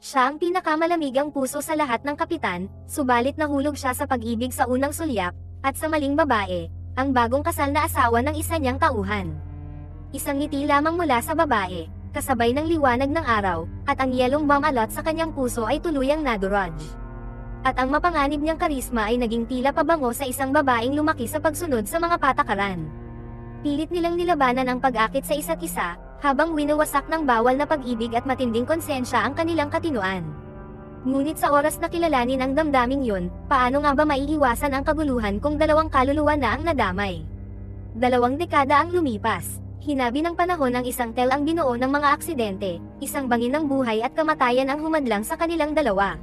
Siya ang pinakamalamigang puso sa lahat ng kapitan, subalit nahulog siya sa pag-ibig sa unang sulyap, at sa maling babae, ang bagong kasal na asawa ng isa niyang tauhan. Isang ngiti lamang mula sa babae, kasabay ng liwanag ng araw, at ang yelong bomb alot sa kanyang puso ay tuluyang naduraj. At ang mapanganib niyang karisma ay naging tila pabango sa isang babaeng lumaki sa pagsunod sa mga patakaran. Pilit nilang nilabanan ang pag-akit sa isa't isa, habang winawasak ng bawal na pag-ibig at matinding konsensya ang kanilang katinuan. Ngunit sa oras na kilalanin ang damdaming yun, paano nga ba maiiwasan ang kaguluhan kung dalawang kaluluwa na ang nadamay? Dalawang dekada ang lumipas. Hinabi ng panahon ang isang tel ang binuo ng mga aksidente, isang bangin ng buhay at kamatayan ang humadlang sa kanilang dalawa.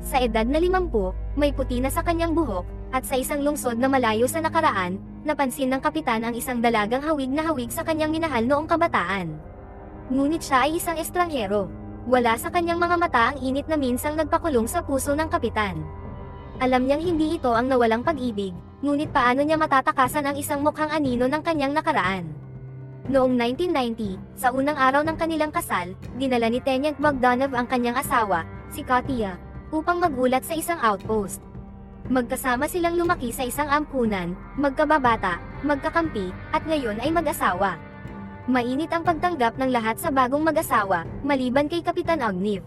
Sa edad na limampu, may puti na sa kanyang buhok, at sa isang lungsod na malayo sa nakaraan, napansin ng kapitan ang isang dalagang hawig na hawig sa kanyang minahal noong kabataan. Ngunit siya ay isang estranghero. Wala sa kanyang mga mata ang init na minsang nagpakulong sa puso ng kapitan. Alam niyang hindi ito ang nawalang pag-ibig, ngunit paano niya matatakasan ang isang mukhang anino ng kanyang nakaraan. Noong 1990, sa unang araw ng kanilang kasal, dinala ni Tenant Bogdanov ang kanyang asawa, si Katia, upang magulat sa isang outpost. Magkasama silang lumaki sa isang ampunan, magkababata, magkakampi, at ngayon ay mag-asawa. Mainit ang pagtanggap ng lahat sa bagong mag-asawa, maliban kay Kapitan Ogniv.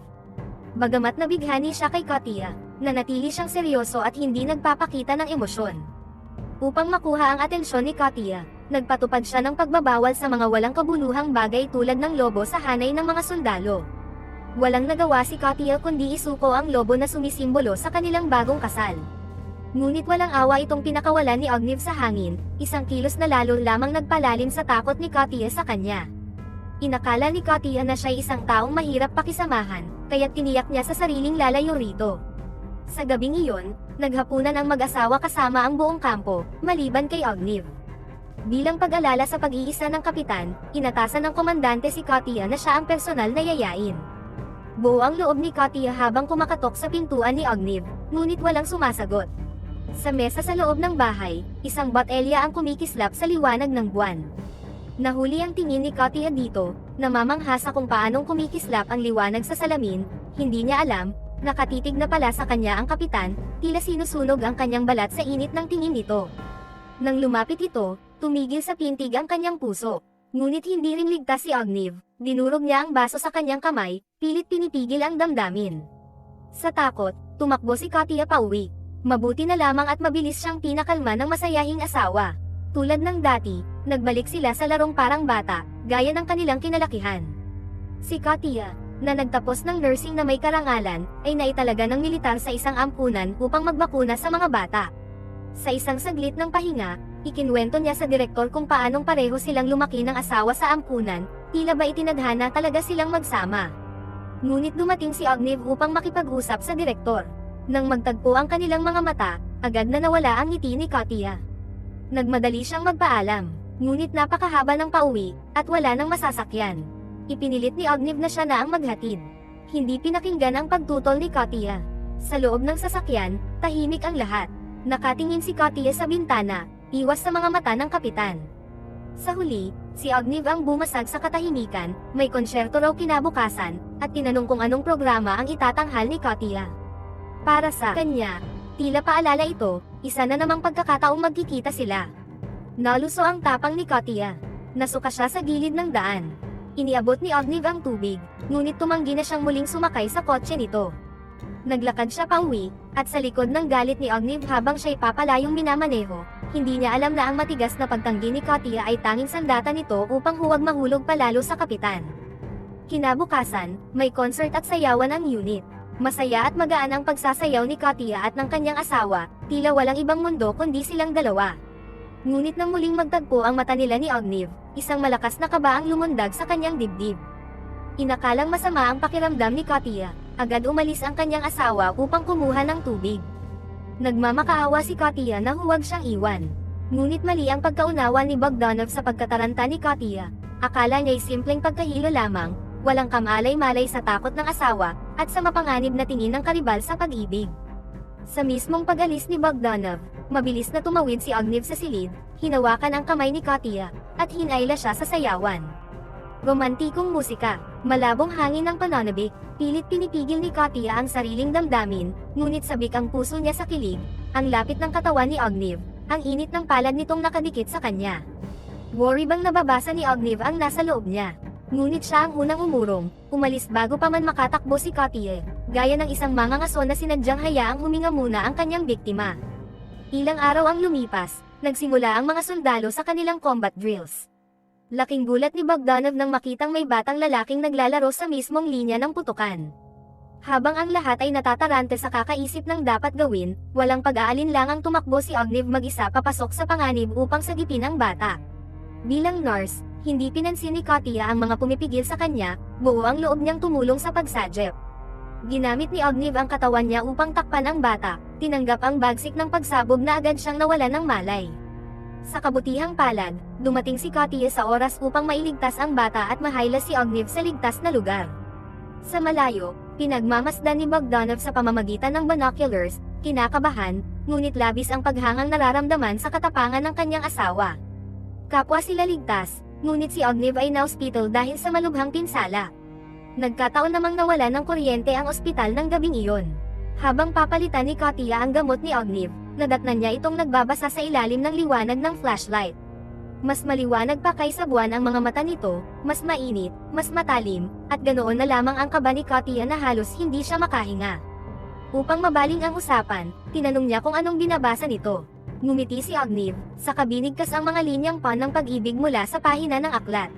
Bagamat nabighani siya kay Katia, nanatili siyang seryoso at hindi nagpapakita ng emosyon. Upang makuha ang atensyon ni Katia, nagpatupad siya ng pagbabawal sa mga walang kabuluhang bagay tulad ng lobo sa hanay ng mga sundalo. Walang nagawa si Katia kundi isuko ang lobo na sumisimbolo sa kanilang bagong kasal. Ngunit walang awa itong pinakawalan ni Ogniv sa hangin, isang kilos na lalo lamang nagpalalim sa takot ni Katia sa kanya. Inakala ni Katia na siya'y isang taong mahirap pakisamahan, kaya't tiniyak niya sa sariling lalayo rito. Sa gabing iyon, naghapunan ang mag-asawa kasama ang buong kampo, maliban kay Ogniv. Bilang pag-alala sa pag-iisa ng kapitan, inatasan ng komandante si Katia na siya ang personal na yayain. Buo ang loob ni Katia habang kumakatok sa pintuan ni Ogniv, ngunit walang sumasagot. Sa mesa sa loob ng bahay, isang botelya ang kumikislap sa liwanag ng buwan. Nahuli ang tingin ni Katia dito, namamangha sa kung paanong kumikislap ang liwanag sa salamin, hindi niya alam, nakatitig na pala sa kanya ang kapitan, tila sinusunog ang kanyang balat sa init ng tingin nito. Nang lumapit ito, tumigil sa pintig ang kanyang puso. Ngunit hindi rin ligtas si Ogniv, dinurog niya ang baso sa kanyang kamay, pilit pinipigil ang damdamin. Sa takot, tumakbo si Katia pauwi. Mabuti na lamang at mabilis siyang pinakalma ng masayahing asawa. Tulad ng dati, nagbalik sila sa larong parang bata, gaya ng kanilang kinalakihan. Si Katia, na nagtapos ng nursing na may karangalan, ay naitalaga ng militar sa isang ampunan upang magbakuna sa mga bata. Sa isang saglit ng pahinga, ikinwento niya sa direktor kung paanong pareho silang lumaki ng asawa sa ampunan, tila ba itinadhana talaga silang magsama. Ngunit dumating si Ogniv upang makipag-usap sa direktor. Nang magtagpo ang kanilang mga mata, agad na nawala ang ngiti ni Katia. Nagmadali siyang magpaalam, ngunit napakahaba ng pauwi, at wala nang masasakyan. Ipinilit ni Ogniv na siya na ang maghatid. Hindi pinakinggan ang pagtutol ni Katia. Sa loob ng sasakyan, tahimik ang lahat. Nakatingin si Katia sa bintana, iwas sa mga mata ng kapitan. Sa huli, si Ogniv ang bumasag sa katahimikan, may konsyerto raw kinabukasan, at tinanong kung anong programa ang itatanghal ni Katia. Para sa kanya, tila paalala ito, isa na namang pagkakataong magkikita sila. Naluso ang tapang ni Katia. Nasuka siya sa gilid ng daan. Iniabot ni Ogniv ang tubig, ngunit tumanggi na siyang muling sumakay sa kotse nito. Naglakad siya pauwi, at sa likod ng galit ni Ogniv habang siya'y papalayong minamaneho, hindi niya alam na ang matigas na pagtanggi ni Katia ay tanging sandata nito upang huwag mahulog palalo sa kapitan. Kinabukasan, may concert at sayawan ang unit. Masaya at magaan ang pagsasayaw ni Katia at ng kanyang asawa, tila walang ibang mundo kundi silang dalawa. Ngunit nang muling magtagpo ang mata nila ni Ogniv, isang malakas na kaba ang lumundag sa kanyang dibdib. Inakalang masama ang pakiramdam ni Katia, agad umalis ang kanyang asawa upang kumuha ng tubig. Nagmamakaawa si Katia na huwag siyang iwan. Ngunit mali ang pagkaunawa ni Bogdanov sa pagkataranta ni Katia. Akala niya'y simpleng pagkahilo lamang, walang kamalay-malay sa takot ng asawa, at sa mapanganib na tingin ng karibal sa pag-ibig. Sa mismong pag-alis ni Bogdanov, mabilis na tumawid si Ogniv sa silid, hinawakan ang kamay ni Katia, at hinayla siya sa sayawan. Romantikong musika, Malabong hangin ng pananabik, pilit pinipigil ni Katya ang sariling damdamin, ngunit sabik ang puso niya sa kilig, ang lapit ng katawan ni Ogniv, ang init ng palad nitong nakadikit sa kanya. Worry bang nababasa ni Ogniv ang nasa loob niya? Ngunit siya ang unang umurong, umalis bago pa man makatakbo si Katye, gaya ng isang mangangaso na sinadyang hayaang huminga muna ang kanyang biktima. Ilang araw ang lumipas, nagsimula ang mga sundalo sa kanilang combat drills. Laking gulat ni Bogdanov nang makitang may batang lalaking naglalaro sa mismong linya ng putukan. Habang ang lahat ay natatarante sa kakaisip ng dapat gawin, walang pag-aalin lang ang tumakbo si Ogniv mag-isa papasok sa panganib upang sagipin ang bata. Bilang nurse, hindi pinansin ni Katya ang mga pumipigil sa kanya, buo ang loob niyang tumulong sa pagsadjep. Ginamit ni Ogniv ang katawan niya upang takpan ang bata, tinanggap ang bagsik ng pagsabog na agad siyang nawala ng malay. Sa kabutihang palad, dumating si Katya sa oras upang mailigtas ang bata at mahayla si Ogniv sa ligtas na lugar. Sa malayo, pinagmamasdan ni Bogdanov sa pamamagitan ng binoculars, kinakabahan, ngunit labis ang paghangang nararamdaman sa katapangan ng kanyang asawa. Kapwa sila ligtas, ngunit si Ogniv ay na-hospital dahil sa malubhang pinsala. Nagkataon namang nawala ng kuryente ang ospital ng gabing iyon. Habang papalitan ni Katya ang gamot ni Ogniv, nadatnan niya itong nagbabasa sa ilalim ng liwanag ng flashlight. Mas maliwanag pa kaysa buwan ang mga mata nito, mas mainit, mas matalim, at ganoon na lamang ang kaba ni Katya na halos hindi siya makahinga. Upang mabaling ang usapan, tinanong niya kung anong binabasa nito. Ngumiti si Ogniv, sa kabinigkas ang mga linyang pan ng pag-ibig mula sa pahina ng aklat.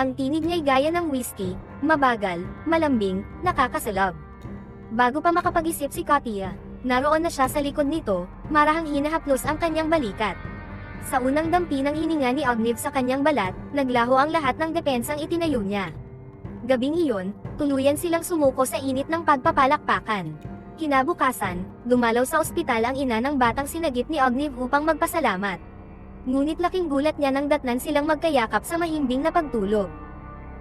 Ang tinig niya'y gaya ng whiskey, mabagal, malambing, nakakasalab. Bago pa makapag-isip si Katya, naroon na siya sa likod nito, marahang hinahaplos ang kanyang balikat. Sa unang dampi ng hininga ni Ogniv sa kanyang balat, naglaho ang lahat ng depensang itinayo niya. Gabing iyon, tuluyan silang sumuko sa init ng pagpapalakpakan. Kinabukasan, dumalaw sa ospital ang ina ng batang sinagip ni Ogniv upang magpasalamat. Ngunit laking gulat niya nang datnan silang magkayakap sa mahimbing na pagtulog.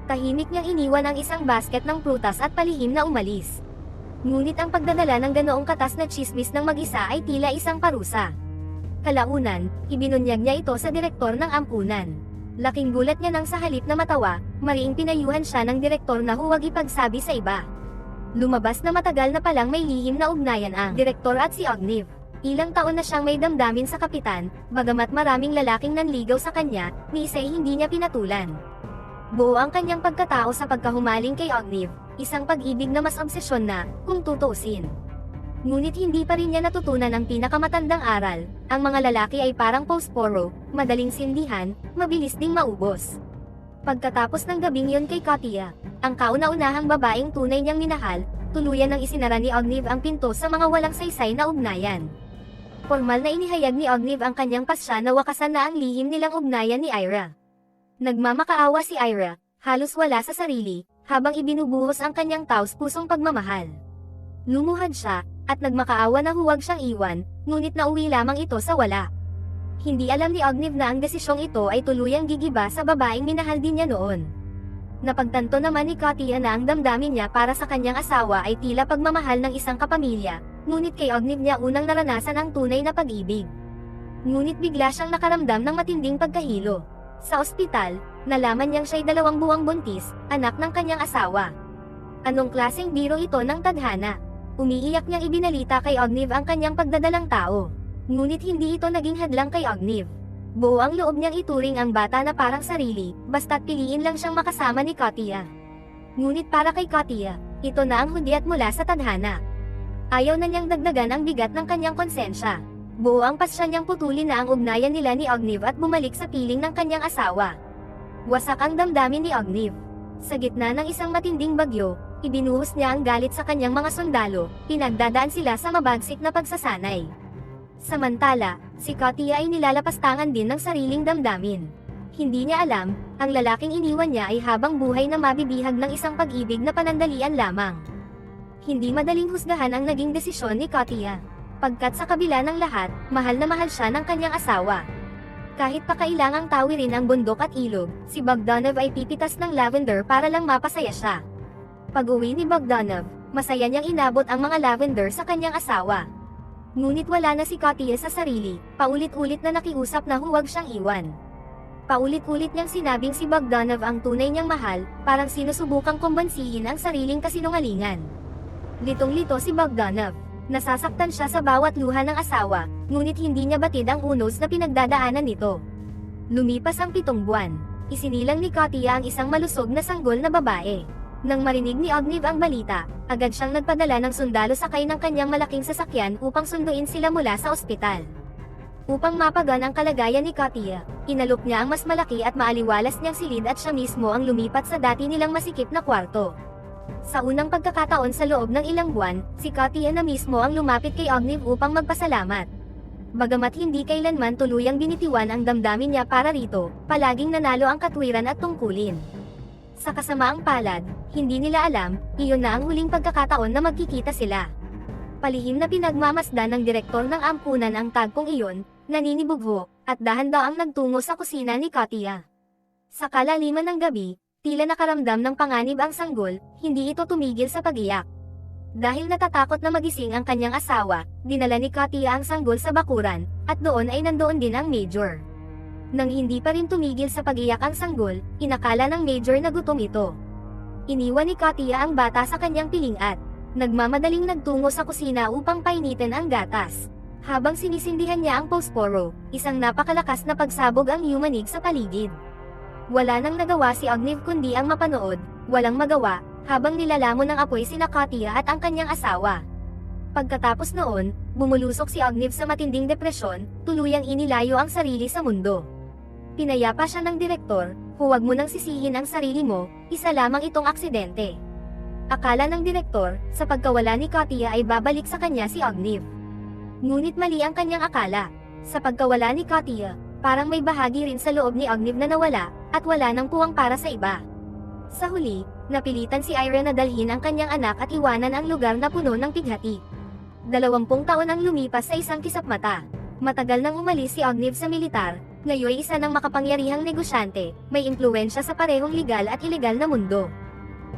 Tahimik niyang iniwan ang isang basket ng prutas at palihim na umalis. Ngunit ang pagdadala ng ganoong katas na chismis ng mag-isa ay tila isang parusa. Kalaunan, ibinunyag niya ito sa direktor ng ampunan. Laking gulat niya nang sa halip na matawa, mariing pinayuhan siya ng direktor na huwag ipagsabi sa iba. Lumabas na matagal na palang may lihim na ugnayan ang direktor at si Ogniv. Ilang taon na siyang may damdamin sa kapitan, bagamat maraming lalaking nanligaw sa kanya, ni isa hindi niya pinatulan. Buo ang kanyang pagkatao sa pagkahumaling kay Ogniv, isang pag-ibig na mas obsesyon na, kung tutuusin. Ngunit hindi pa rin niya natutunan ang pinakamatandang aral, ang mga lalaki ay parang postporo, madaling sindihan, mabilis ding maubos. Pagkatapos ng gabing yon kay Katya, ang kauna-unahang babaeng tunay niyang minahal, tuluyan ng isinara ni Ogniv ang pinto sa mga walang saysay na ugnayan. Formal na inihayag ni Ogniv ang kanyang pasya na wakasan na ang lihim nilang ugnayan ni Ira. Nagmamakaawa si Ira, halos wala sa sarili, habang ibinubuhos ang kanyang taos-pusong pagmamahal. Lumuhad siya, at nagmakaawa na huwag siyang iwan, ngunit nauwi lamang ito sa wala. Hindi alam ni Ogniv na ang desisyong ito ay tuluyang gigiba sa babaeng minahal din niya noon. Napagtanto naman ni Katya na ang damdamin niya para sa kanyang asawa ay tila pagmamahal ng isang kapamilya, ngunit kay Ogniv niya unang naranasan ang tunay na pag-ibig. Ngunit bigla siyang nakaramdam ng matinding pagkahilo. Sa ospital, nalaman niyang siya'y dalawang buwang buntis, anak ng kanyang asawa. Anong klaseng biro ito ng tadhana? Umiiyak niyang ibinalita kay Ogniv ang kanyang pagdadalang tao. Ngunit hindi ito naging hadlang kay Ogniv. Buo ang loob niyang ituring ang bata na parang sarili, basta't piliin lang siyang makasama ni Katya. Ngunit para kay Katya, ito na ang hudyat mula sa tadhana. Ayaw na niyang dagdagan ang bigat ng kanyang konsensya. Buo ang pasya niyang putulin na ang ugnayan nila ni Ogniv at bumalik sa piling ng kanyang asawa. Wasak ang damdamin ni Ogniv. Sa gitna ng isang matinding bagyo, ibinuhos niya ang galit sa kanyang mga sundalo, pinagdadaan sila sa mabagsik na pagsasanay. Samantala, si Katya ay nilalapastangan din ng sariling damdamin. Hindi niya alam, ang lalaking iniwan niya ay habang buhay na mabibihag ng isang pag-ibig na panandalian lamang. Hindi madaling husgahan ang naging desisyon ni Katya. Pagkat sa kabila ng lahat, mahal na mahal siya ng kanyang asawa. Kahit pa kailangang tawirin ang bundok at ilog, si Bogdanov ay pipitas ng lavender para lang mapasaya siya. Pag-uwi ni Bogdanov, masaya niyang inabot ang mga lavender sa kanyang asawa. Ngunit wala na si Katya sa sarili, paulit-ulit na nakiusap na huwag siyang iwan. Paulit-ulit niyang sinabing si Bogdanov ang tunay niyang mahal, parang sinusubukang kumbansihin ang sariling kasinungalingan. Litong-lito si Bogdanov. Nasasaktan siya sa bawat luha ng asawa, ngunit hindi niya batid ang unos na pinagdadaanan nito. Lumipas ang pitong buwan. Isinilang ni Katia ang isang malusog na sanggol na babae. Nang marinig ni Ogniv ang balita, agad siyang nagpadala ng sundalo sakay ng kanyang malaking sasakyan upang sunduin sila mula sa ospital. Upang mapagan ang kalagayan ni Katia, inalok niya ang mas malaki at maaliwalas niyang silid at siya mismo ang lumipat sa dati nilang masikip na kwarto. Sa unang pagkakataon sa loob ng ilang buwan, si Katia na mismo ang lumapit kay Ogniv upang magpasalamat. Bagamat hindi kailanman tuluyang binitiwan ang damdamin niya para rito, palaging nanalo ang katwiran at tungkulin. Sa kasamaang palad, hindi nila alam, iyon na ang huling pagkakataon na magkikita sila. Palihim na pinagmamasdan ng direktor ng ampunan ang tagpong iyon, naninibugho, at dahan-daang nagtungo sa kusina ni Katia. Sa kalaliman ng gabi, tila nakaramdam ng panganib ang sanggol, hindi ito tumigil sa pag-iyak. Dahil natatakot na magising ang kanyang asawa, dinala ni Katia ang sanggol sa bakuran, at doon ay nandoon din ang major. Nang hindi pa rin tumigil sa pag-iyak ang sanggol, inakala ng major na gutom ito. Iniwan ni Katia ang bata sa kanyang pilingat. Nagmamadaling nagtungo sa kusina upang painitin ang gatas. Habang sinisindihan niya ang posporo, isang napakalakas na pagsabog ang yumanig sa paligid. Wala nang nagawa si Ogniv kundi ang mapanood, walang magawa, habang nilalamon ng apoy sina Katia at ang kanyang asawa. Pagkatapos noon, bumulusok si Ogniv sa matinding depresyon, tuluyang inilayo ang sarili sa mundo. Pinayapa siya ng direktor, huwag mo nang sisihin ang sarili mo, isa lamang itong aksidente. Akala ng direktor, sa pagkawala ni Katia ay babalik sa kanya si Ogniv. Ngunit mali ang kanyang akala. Sa pagkawala ni Katia, parang may bahagi rin sa loob ni Ogniv na nawala, at wala nang puwang para sa iba. Sa huli, napilitan si Ira na dalhin ang kanyang anak at iwanan ang lugar na puno ng pighati. Dalawampung taon ang lumipas sa isang kisap mata. Matagal nang umalis si Ogniv sa militar, ngayon isa ng makapangyarihang negosyante, may impluensya sa parehong legal at ilegal na mundo.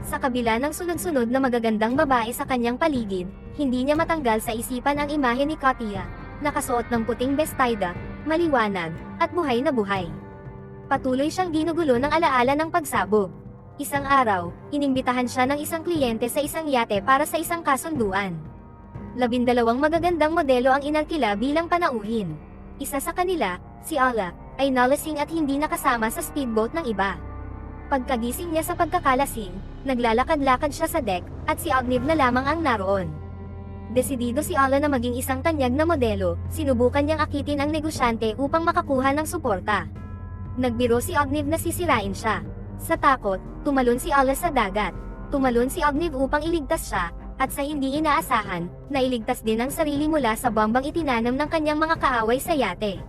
Sa kabila ng sunod-sunod na magagandang babae sa kanyang paligid, hindi niya matanggal sa isipan ang imahe ni Katia, nakasuot ng puting bestida, maliwanag, at buhay na buhay. Patuloy siyang ginugulo ng alaala ng pagsabog. Isang araw, inimbitahan siya ng isang kliyente sa isang yate para sa isang kasunduan. Labindalawang magagandang modelo ang inalkila bilang panauhin. Isa sa kanila, si Ala, ay nalasing at hindi nakasama sa speedboat ng iba. Pagkagising niya sa pagkakalasing, naglalakad-lakad siya sa deck, at si Ogniv na lamang ang naroon. Desidido si Ala na maging isang tanyag na modelo, sinubukan niyang akitin ang negosyante upang makakuha ng suporta. Nagbiro si Ogniv na sisirain siya. Sa takot, tumalon si Ala sa dagat. Tumalon si Ogniv upang iligtas siya, at sa hindi inaasahan, nailigtas din ang sarili mula sa bombang itinanam ng kanyang mga kaaway sa yate.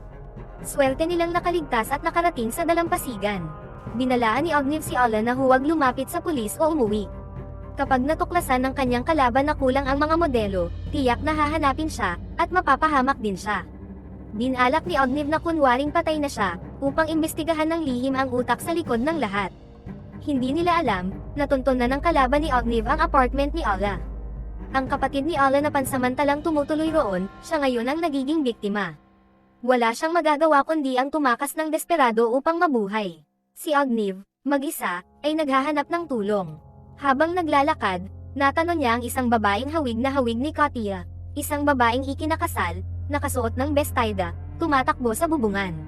Swerte nilang nakaligtas at nakarating sa dalampasigan. Binalaan ni Ogniv si Ala na huwag lumapit sa pulis o umuwi. Kapag natuklasan ng kanyang kalaban na kulang ang mga modelo, tiyak na hahanapin siya, at mapapahamak din siya. Dinalak ni Ogniv na kunwaring patay na siya, upang imbestigahan ng lihim ang utak sa likod ng lahat. Hindi nila alam, natunton na ng kalaban ni Ogniv ang apartment ni Ala. Ang kapatid ni Ala na pansamantalang tumutuloy roon, siya ngayon ang nagiging biktima. Wala siyang magagawa kundi ang tumakas ng desperado upang mabuhay. Si Ogniv, mag-isa, ay naghahanap ng tulong. Habang naglalakad, natanong niya ang isang babaeng hawig na hawig ni Katia, isang babaeng ikinakasal, nakasuot ng bestida, tumatakbo sa bubungan.